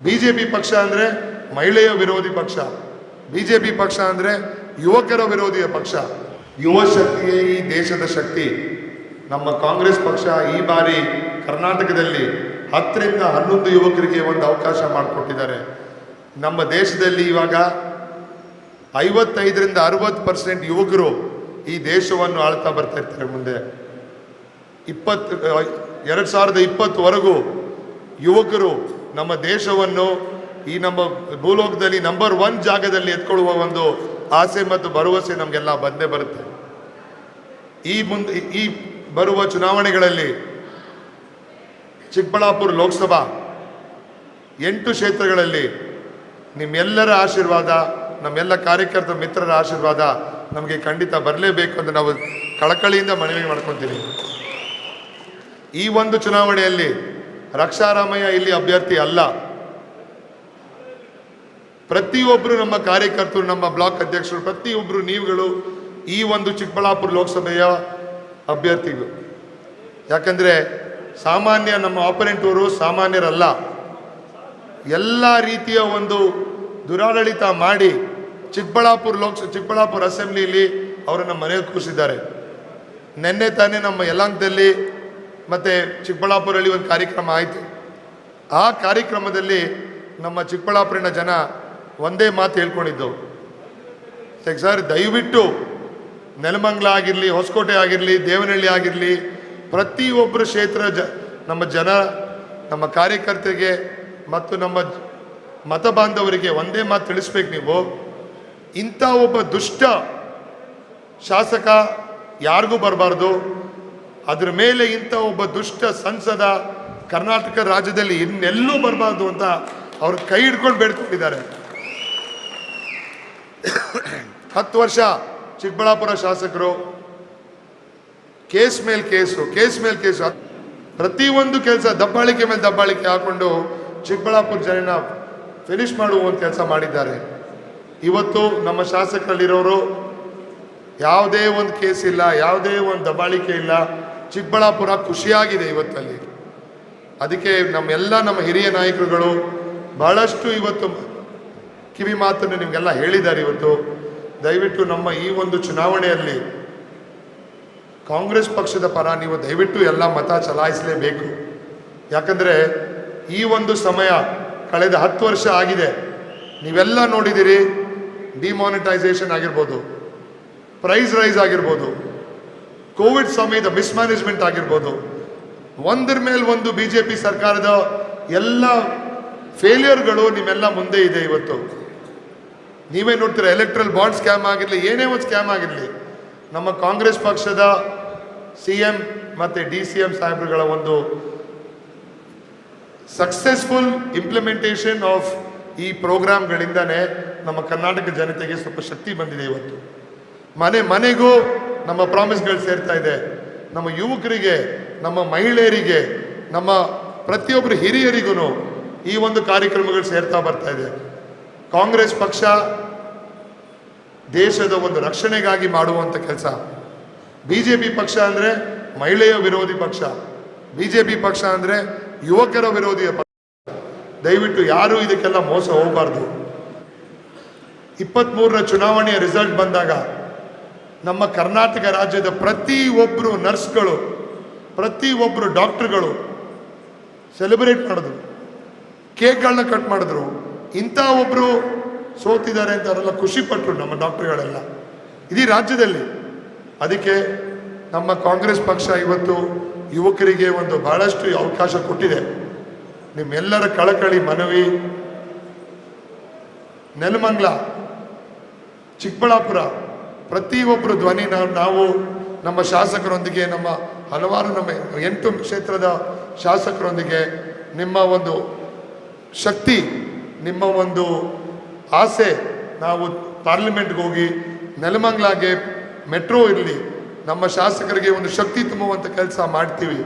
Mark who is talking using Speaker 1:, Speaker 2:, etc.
Speaker 1: BJP ಪಕ್ಷ ಅಂದ್ರೆ ಮಹಿಳೆಯ ವಿರೋಧಿ ಪಕ್ಷ. ಬಿಜೆಪಿ ಪಕ್ಷ ಅಂದ್ರೆ ಯುವಕರ ವಿರೋಧಿಯ ಪಕ್ಷ. ಯುವ ಶಕ್ತಿಯೇ ಈ ದೇಶದ ಶಕ್ತಿ. ನಮ್ಮ ಕಾಂಗ್ರೆಸ್ ಪಕ್ಷ ಈ ಬಾರಿ ಕರ್ನಾಟಕದಲ್ಲಿ ಹತ್ತರಿಂದ ಹನ್ನೊಂದು ಯುವಕರಿಗೆ ಒಂದು ಅವಕಾಶ ಮಾಡಿಕೊಟ್ಟಿದ್ದಾರೆ. ನಮ್ಮ ದೇಶದಲ್ಲಿ ಇವಾಗ ಐವತ್ತೈದರಿಂದ ಅರವತ್ತು ಪರ್ಸೆಂಟ್ ಯುವಕರು ಈ ದೇಶವನ್ನು ಆಳ್ತಾ ಬರ್ತಾ ಇರ್ತಾರೆ ಮುಂದೆ. ಇಪ್ಪತ್ತು ಎರಡು ಸಾವಿರದ ಇಪ್ಪತ್ತುವರೆಗೂ ಯುವಕರು ನಮ್ಮ ದೇಶವನ್ನು ಈ ನಮ್ಮ ಭೂಲೋಕದಲ್ಲಿ ನಂಬರ್ ಒನ್ ಜಾಗದಲ್ಲಿ ಎತ್ಕೊಳ್ಳುವ ಒಂದು ಆಸೆ ಮತ್ತು ಭರವಸೆ ನಮಗೆಲ್ಲ ಬಂದೇ ಬರುತ್ತೆ. ಈ ಮುಂದೆ ಈ ಬರುವ ಚುನಾವಣೆಗಳಲ್ಲಿ ಚಿಕ್ಕಬಳ್ಳಾಪುರ ಲೋಕಸಭಾ ಎಂಟು ಕ್ಷೇತ್ರಗಳಲ್ಲಿ ನಿಮ್ಮೆಲ್ಲರ ಆಶೀರ್ವಾದ, ನಮ್ಮೆಲ್ಲ ಕಾರ್ಯಕರ್ತ ಮಿತ್ರರ ಆಶೀರ್ವಾದ ನಮಗೆ ಖಂಡಿತ ಬರಲೇಬೇಕು ಅಂತ ನಾವು ಕಳಕಳಿಯಿಂದ ಮನವಿ ಮಾಡ್ಕೊತೀವಿ. ಈ ಒಂದು ಚುನಾವಣೆಯಲ್ಲಿ ರಕ್ಷಾರಾಮಯ್ಯ ಇಲ್ಲಿ ಅಭ್ಯರ್ಥಿ ಅಲ್ಲ. ಪ್ರತಿಯೊಬ್ಬರು ನಮ್ಮ ಕಾರ್ಯಕರ್ತರು, ನಮ್ಮ ಬ್ಲಾಕ್ ಅಧ್ಯಕ್ಷರು ಪ್ರತಿಯೊಬ್ಬರು ನೀವುಗಳು ಈ ಒಂದು ಚಿಕ್ಕಬಳ್ಳಾಪುರ ಲೋಕಸಭೆಯ ಅಭ್ಯರ್ಥಿಗಳು. ಯಾಕಂದರೆ ಸಾಮಾನ್ಯ ನಮ್ಮ ಆಪರೆಂಟವರು ಸಾಮಾನ್ಯರಲ್ಲ. ಎಲ್ಲ ರೀತಿಯ ಒಂದು ದುರಾಡಳಿತ ಮಾಡಿ ಚಿಕ್ಕಬಳ್ಳಾಪುರ ಲೋಕಸ, ಚಿಕ್ಕಬಳ್ಳಾಪುರ ಅಸೆಂಬ್ಲಿಯಲ್ಲಿ ಅವರನ್ನು ಮನೆಗೆ ಕೂರಿಸಿದ್ದಾರೆ. ನಿನ್ನೆ ತಾನೇ ನಮ್ಮ ಯಲಾಂಕದಲ್ಲಿ ಮತ್ತು ಚಿಕ್ಕಬಳ್ಳಾಪುರಲ್ಲಿ ಒಂದು ಕಾರ್ಯಕ್ರಮ ಆಯಿತು. ಆ ಕಾರ್ಯಕ್ರಮದಲ್ಲಿ ನಮ್ಮ ಚಿಕ್ಕಬಳ್ಳಾಪುರಿನ ಜನ ಒಂದೇ ಮಾತು ಹೇಳ್ಕೊಂಡಿದ್ದು. ಸರ್, ಸರ್ ದಯವಿಟ್ಟು ನೆಲಮಂಗ್ಲ ಆಗಿರಲಿ ಹೊಸಕೋಟೆ ಆಗಿರಲಿ ದೇವನಹಳ್ಳಿ ಆಗಿರಲಿ ಪ್ರತಿಯೊಬ್ಬರು ಕ್ಷೇತ್ರ ಜ ನಮ್ಮ ಜನ ನಮ್ಮ ಕಾರ್ಯಕರ್ತರಿಗೆ ಮತ್ತು ನಮ್ಮ ಮತ ಬಾಂಧವರಿಗೆ ಒಂದೇ ಮಾತು ತಿಳಿಸ್ಬೇಕು ನೀವು. ಇಂಥ ಒಬ್ಬ ದುಷ್ಟ ಶಾಸಕ ಯಾರಿಗೂ ಬರಬಾರ್ದು. ಅದ್ರ ಮೇಲೆ ಇಂಥ ಒಬ್ಬ ದುಷ್ಟ ಸಂಸದ ಕರ್ನಾಟಕ ರಾಜ್ಯದಲ್ಲಿ ಇನ್ನೆಲ್ಲೂ ಬರಬಾರ್ದು ಅಂತ ಅವ್ರು ಕೈ ಹಿಡ್ಕೊಂಡು ಬೇಡ್ಕೊಂಡಿದ್ದಾರೆ. ಹತ್ತು ವರ್ಷ ಚಿಕ್ಕಬಳ್ಳಾಪುರ ಶಾಸಕರು, ಕೇಸ್ ಮೇಲೆ ಕೇಸು, ಕೇಸ್ ಮೇಲೆ ಕೇಸು ಪ್ರತಿಯೊಂದು ಕೆಲಸ ದಬ್ಬಾಳಿಕೆ ಮೇಲೆ ದಬ್ಬಾಳಿಕೆ ಹಾಕೊಂಡು ಚಿಕ್ಕಬಳ್ಳಾಪುರ ಜನ ಫಿನಿಶ್ ಮಾಡುವ ಒಂದು ಕೆಲಸ ಮಾಡಿದ್ದಾರೆ. ಇವತ್ತು ನಮ್ಮ ಶಾಸಕರಲ್ಲಿರೋರು ಯಾವುದೇ ಒಂದು ಕೇಸ್ ಇಲ್ಲ, ಯಾವುದೇ ಒಂದು ದಬ್ಬಾಳಿಕೆ ಇಲ್ಲ. ಚಿಕ್ಕಬಳ್ಳಾಪುರ ಖುಷಿಯಾಗಿದೆ ಇವತ್ತಲ್ಲಿ. ಅದಕ್ಕೆ ನಮ್ಮೆಲ್ಲ ನಮ್ಮ ಹಿರಿಯ ನಾಯಕರುಗಳು ಬಹಳಷ್ಟು ಇವತ್ತು ಕಿವಿ ಮಾತನ್ನು ನಿಮಗೆಲ್ಲ ಹೇಳಿದ್ದಾರೆ ಇವತ್ತು. ದಯವಿಟ್ಟು ನಮ್ಮ ಈ ಒಂದು ಚುನಾವಣೆಯಲ್ಲಿ ಕಾಂಗ್ರೆಸ್ ಪಕ್ಷದ ಪರ ನೀವು ದಯವಿಟ್ಟು ಎಲ್ಲ ಮತ ಚಲಾಯಿಸಲೇಬೇಕು. ಯಾಕಂದರೆ ಈ ಒಂದು ಸಮಯ ಕಳೆದ ಹತ್ತು ವರ್ಷ ಆಗಿದೆ. ನೀವೆಲ್ಲ ನೋಡಿದ್ದೀರಿ ಡಿಮಾನಿಟೈಸೇಷನ್ ಆಗಿರ್ಬೋದು ಪ್ರೈಸ್ ರೈಸ್ ಆಗಿರ್ಬೋದು. ಕೋವಿಡ್ ಸಮಯದ ಮಿಸ್ಮ್ಯಾನೇಜ್ಮೆಂಟ್ ಆಗಿರ್ಬೋದು. ಒಂದರ ಮೇಲೆ ಒಂದು ಬಿ ಜೆ ಪಿ ಸರ್ಕಾರದ ಎಲ್ಲ ಫೇಲಿಯರ್ಗಳು ನಿಮ್ಮೆಲ್ಲ ಮುಂದೆ ಇದೆ ಇವತ್ತು. ನೀವೇ ನೋಡ್ತೀರಾ ಎಲೆಕ್ಟ್ರಲ್ ಬಾಂಡ್ ಸ್ಕ್ಯಾಮ್ ಆಗಿರಲಿ, ಏನೇ ಒಂದು ಸ್ಕ್ಯಾಮ್ ಆಗಿರಲಿ, ನಮ್ಮ ಕಾಂಗ್ರೆಸ್ ಪಕ್ಷದ ಸಿ ಎಂ ಮತ್ತು ಡಿ ಸಿ ಎಂ ಸಾಹೇಬ್ರುಗಳ ಒಂದು ಸಕ್ಸಸ್ಫುಲ್ ಇಂಪ್ಲಿಮೆಂಟೇಷನ್ ಆಫ್ ಈ ಪ್ರೋಗ್ರಾಮ್ಗಳಿಂದನೇ ನಮ್ಮ ಕರ್ನಾಟಕ ಜನತೆಗೆ ಸ್ವಲ್ಪ ಶಕ್ತಿ ಬಂದಿದೆ ಇವತ್ತು. ಮನೆ, ಮನೆಗೂ ನಮ್ಮ ಪ್ರಾಮಿಸ್ಗಳು ಸೇರ್ತಾ ಇದೆ. ನಮ್ಮ ಯುವಕರಿಗೆ, ನಮ್ಮ ಮಹಿಳೆಯರಿಗೆ, ನಮ್ಮ ಪ್ರತಿಯೊಬ್ಬರು ಹಿರಿಯರಿಗೂ ಈ ಒಂದು ಕಾರ್ಯಕ್ರಮಗಳು ಸೇರ್ತಾ ಬರ್ತಾ ಇದೆ. ಕಾಂಗ್ರೆಸ್ ಪಕ್ಷ ದೇಶದ ಒಂದು ರಕ್ಷಣೆಗಾಗಿ ಮಾಡುವಂಥ ಕೆಲಸ. ಬಿ ಜೆ ಪಿ ಪಕ್ಷ ಅಂದರೆ ಮಹಿಳೆಯ ವಿರೋಧಿ ಪಕ್ಷ. ಬಿ ಜೆ ಪಿ ಪಕ್ಷ ಅಂದರೆ ಯುವಕರ ವಿರೋಧಿ ಪಕ್ಷ. ದಯವಿಟ್ಟು ಯಾರೂ ಇದಕ್ಕೆಲ್ಲ ಮೋಸ ಹೋಗಬಾರ್ದು. ಇಪ್ಪತ್ತ್ಮೂರರ ಚುನಾವಣೆಯ ರಿಸಲ್ಟ್ ಬಂದಾಗ ನಮ್ಮ ಕರ್ನಾಟಕ ರಾಜ್ಯದ ಪ್ರತಿಯೊಬ್ಬರು ನರ್ಸ್ಗಳು ಪ್ರತಿಯೊಬ್ಬರು ಡಾಕ್ಟರ್ಗಳು ಸೆಲೆಬ್ರೇಟ್ ಮಾಡಿದ್ರು. ಕೇಕ್ಗಳನ್ನ ಕಟ್ ಮಾಡಿದ್ರು. ಇಂಥ ಒಬ್ಬರು ಸೋತಿದ್ದಾರೆ ಅಂತ ಅವರೆಲ್ಲ ಖುಷಿಪಟ್ಟರು ನಮ್ಮ ಡಾಕ್ಟ್ರುಗಳೆಲ್ಲ. ಇಡೀ ರಾಜ್ಯದಲ್ಲಿ. ಅದಕ್ಕೆ ನಮ್ಮ ಕಾಂಗ್ರೆಸ್ ಪಕ್ಷ ಇವತ್ತು ಯುವಕರಿಗೆ ಒಂದು ಬಹಳಷ್ಟು ಅವಕಾಶ ಕೊಟ್ಟಿದೆ. ನಿಮ್ಮೆಲ್ಲರ ಕಳಕಳಿ ಮನವಿ. ನೆಲಮಂಗ್ಲ, ಚಿಕ್ಕಬಳ್ಳಾಪುರ ಪ್ರತಿಯೊಬ್ಬರು ಧ್ವನಿ ನಾವು ನಾವು ನಮ್ಮ ಶಾಸಕರೊಂದಿಗೆ, ನಮ್ಮ ಹಲವಾರು ನಮ್ಮ ಎಂಟು ಕ್ಷೇತ್ರದ ಶಾಸಕರೊಂದಿಗೆ ನಿಮ್ಮ ಒಂದು ಶಕ್ತಿ, ನಿಮ್ಮ ಒಂದು ಆಸೆ, ನಾವು ಪಾರ್ಲಿಮೆಂಟ್ಗೆ ಹೋಗಿ ನೆಲಮಂಗ್ಲಾಗೆ ಮೆಟ್ರೋ ಇರಲಿ, ನಮ್ಮ ಶಾಸಕರಿಗೆ ಒಂದು ಶಕ್ತಿ ತುಂಬುವಂಥ ಕೆಲಸ ಮಾಡ್ತೀವಿ.